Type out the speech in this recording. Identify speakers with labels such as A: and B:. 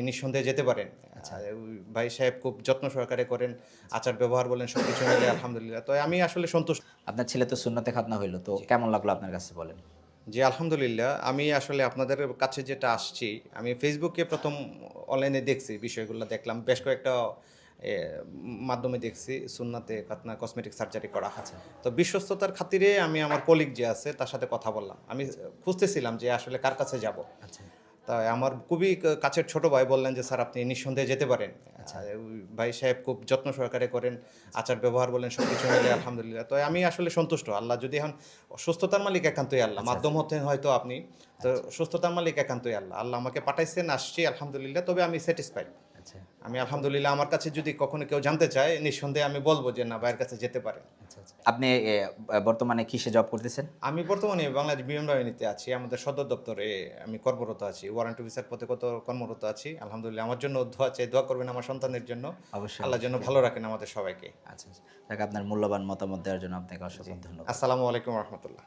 A: নিঃসন্দেহে যেতে পারেন। ওই ভাই সাহেব খুব যত্ন সহকারে করেন আচার ব্যবহার বলেন সব কিছু মিলে আলহামদুলিল্লাহ। তো আমি আসলে সন্তুষ্ট।
B: আপনার ছেলে তো শূন্যতে খাতনা হইল তো কেমন লাগল আপনার কাছে বলেন?
A: জি আলহামদুলিল্লাহ। আমি আসলে আপনাদের কাছে যেটা আসছি আমি ফেসবুকে প্রথম অনলাইনে দেখছি বিষয়গুলো দেখলাম বেশ কয়েকটা মাধ্যমে দেখছি সুন্নাতে কাতনা কসমেটিক সার্জারি করা। আছে তো বিশ্বস্ততার খাতিরে আমি আমার কলিগ যে আছে তার সাথে কথা বললাম। আমি খুঁজতেছিলাম যে আসলে কার কাছে যাব।
B: আচ্ছা।
A: তাই আমার খুবই কাছের ছোট ভাই বললেন যে স্যার আপনি নিঃসন্দেহে যেতে পারেন। আর ভাই সাহেব খুব যত্ন সহকারে করেন আচার ব্যবহার বলেন সব কিছু মিলে আলহামদুলিল্লাহ। তো আমি আসলে সন্তুষ্ট। আল্লাহ যদি এখন সুস্থতার মালিক একান্তই আল্লাহ। মাধ্যম হতে হয়তো আপনি তো সুস্থতার মালিক একান্তই আল্লাহ। আল্লাহ আমাকে পাঠাইছেন আসছি আলহামদুলিল্লাহ তবে আমি স্যাটিসফাইড
B: আচ্ছা।
A: আমি আলহামদুলিল্লাহ আমার কাছে যদি কখনো কেউ জানতে চায় নিঃসন্দেহে আমি বলব যে না ভাইয়ের কাছে যেতে পারে।
B: আচ্ছা আচ্ছা। আপনি বর্তমানে কিসে জব করতেছেন?
A: আমি বর্তমানে বাংলাদেশ বিএমডাব্লিউতে আছি আমাদের সদর দপ্তরে আমি কর্মরত আছি ওয়ারেন্ট অফিসার পদে কত কর্মরত আছি। আলহামদুলিল্লাহ আমার জন্য দোয়া চাই দোয়া করবেন আমার সন্তানের জন্য।
B: অবশ্যই
A: আল্লাহ যেন ভালো রাখেন আমাদের সবাইকে।
B: আচ্ছা আচ্ছা। আপনার মূল্যবান মতামত দেওয়ার জন্য আপনাকে অসংখ্য ধন্যবাদ।
A: আসসালামু আলাইকুম রহমতুল্লাহ।